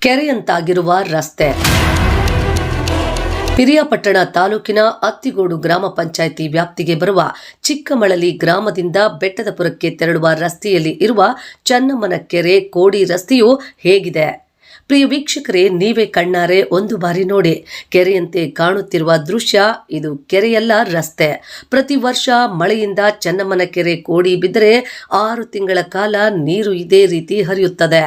ಕೆರೆಯಂತಾಗಿರುವ ರಸ್ತೆ. ಪಿರಿಯಾಪಟ್ಟಣ ತಾಲೂಕಿನ ಅತ್ತಿಗೋಡು ಗ್ರಾಮ ಪಂಚಾಯಿತಿ ವ್ಯಾಪ್ತಿಗೆ ಬರುವ ಚಿಕ್ಕಮಳಲಿ ಗ್ರಾಮದಿಂದ ಬೆಟ್ಟದಪುರಕ್ಕೆ ತೆರಳುವ ರಸ್ತೆಯಲ್ಲಿ ಇರುವ ಚನ್ನಮ್ಮನ ಕೆರೆ, ಕೋಡಿ ರಸ್ತೆಯು ಹೇಗಿದೆ? ಪ್ರಿಯ ವೀಕ್ಷಕರೇ, ನೀವೇ ಕಣ್ಣಾರೆ ಒಂದು ಬಾರಿ ನೋಡಿ. ಕೆರೆಯಂತೆ ಕಾಣುತ್ತಿರುವ ದೃಶ್ಯ ಇದು ಕೆರೆಯಲ್ಲ ರಸ್ತೆ. ಪ್ರತಿ ವರ್ಷ ಮಳೆಯಿಂದ ಚನ್ನಮ್ಮನ ಕೆರೆ ಕೋಡಿ ಬಿದ್ದರೆ ಆರು ತಿಂಗಳ ಕಾಲ ನೀರು ಇದೇ ರೀತಿ ಹರಿಯುತ್ತದೆ.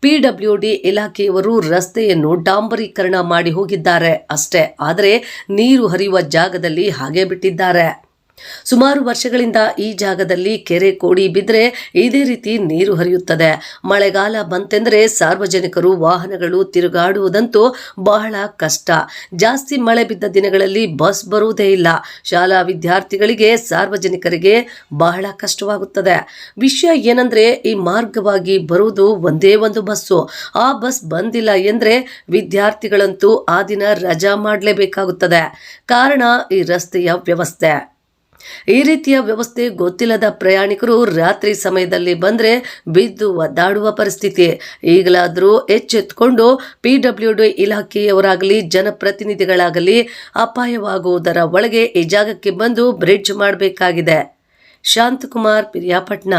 ಪಿಡಬ್ಲ್ಯೂಡಿ ಇಲಾಖೆಯವರು ರಸ್ತೆಯನ್ನು ಡಾಂಬರೀಕರಣ ಮಾಡಿ ಹೋಗಿದ್ದಾರೆ ಅಷ್ಟೇ. ಆದರೆ ನೀರು ಹರಿಯುವ ಜಾಗದಲ್ಲಿ ಹಾಗೆ ಬಿಟ್ಟಿದ್ದಾರೆ. ಸುಮಾರು ವರ್ಷಗಳಿಂದ ಈ ಜಾಗದಲ್ಲಿ ಕೆರೆ ಕೋಡಿ ಬಿದ್ದರೆ ಇದೇ ರೀತಿ ನೀರು ಹರಿಯುತ್ತದೆ. ಮಳೆಗಾಲ ಬಂತೆಂದರೆ ಸಾರ್ವಜನಿಕರು ವಾಹನಗಳು ತಿರುಗಾಡುವುದಂತೂ ಬಹಳ ಕಷ್ಟ. ಜಾಸ್ತಿ ಮಳೆ ಬಿದ್ದ ದಿನಗಳಲ್ಲಿ ಬಸ್ ಬರುವುದೇ ಇಲ್ಲ. ಶಾಲಾ ವಿದ್ಯಾರ್ಥಿಗಳಿಗೆ, ಸಾರ್ವಜನಿಕರಿಗೆ ಬಹಳ ಕಷ್ಟವಾಗುತ್ತದೆ. ವಿಷಯ ಏನಂದ್ರೆ ಈ ಮಾರ್ಗವಾಗಿ ಬರುವುದು ಒಂದೇ ಒಂದು ಬಸ್ಸು. ಆ ಬಸ್ ಬಂದಿಲ್ಲ ಎಂದ್ರೆ ವಿದ್ಯಾರ್ಥಿಗಳಂತೂ ಆ ದಿನ ರಜಾ ಮಾಡಲೇಬೇಕಾಗುತ್ತದೆ. ಕಾರಣ ಈ ರಸ್ತೆಯ ವ್ಯವಸ್ಥೆ. ಈ ರೀತಿಯ ವ್ಯವಸ್ಥೆ ಗೊತ್ತಿಲ್ಲದ ಪ್ರಯಾಣಿಕರು ರಾತ್ರಿ ಸಮಯದಲ್ಲಿ ಬಂದರೆ ಬಿದ್ದು ಒದ್ದಾಡುವ ಪರಿಸ್ಥಿತಿ. ಈಗಲಾದರೂ ಎಚ್ಚೆತ್ಕೊಂಡು ಪಿ ಡಬ್ಲ್ಯೂ ಡಿ ಇಲಾಖೆಯವರಾಗಲಿ, ಜನಪ್ರತಿನಿಧಿಗಳಾಗಲಿ ಅಪಾಯವಾಗುವುದರ ಒಳಗೆ ಈ ಜಾಗಕ್ಕೆ ಬಂದು ಬ್ರಿಡ್ಜ್ ಮಾಡಬೇಕಾಗಿದೆ. ಶಾಂತಕುಮಾರ್ ಪಿರಿಯಾಪಟ್ನ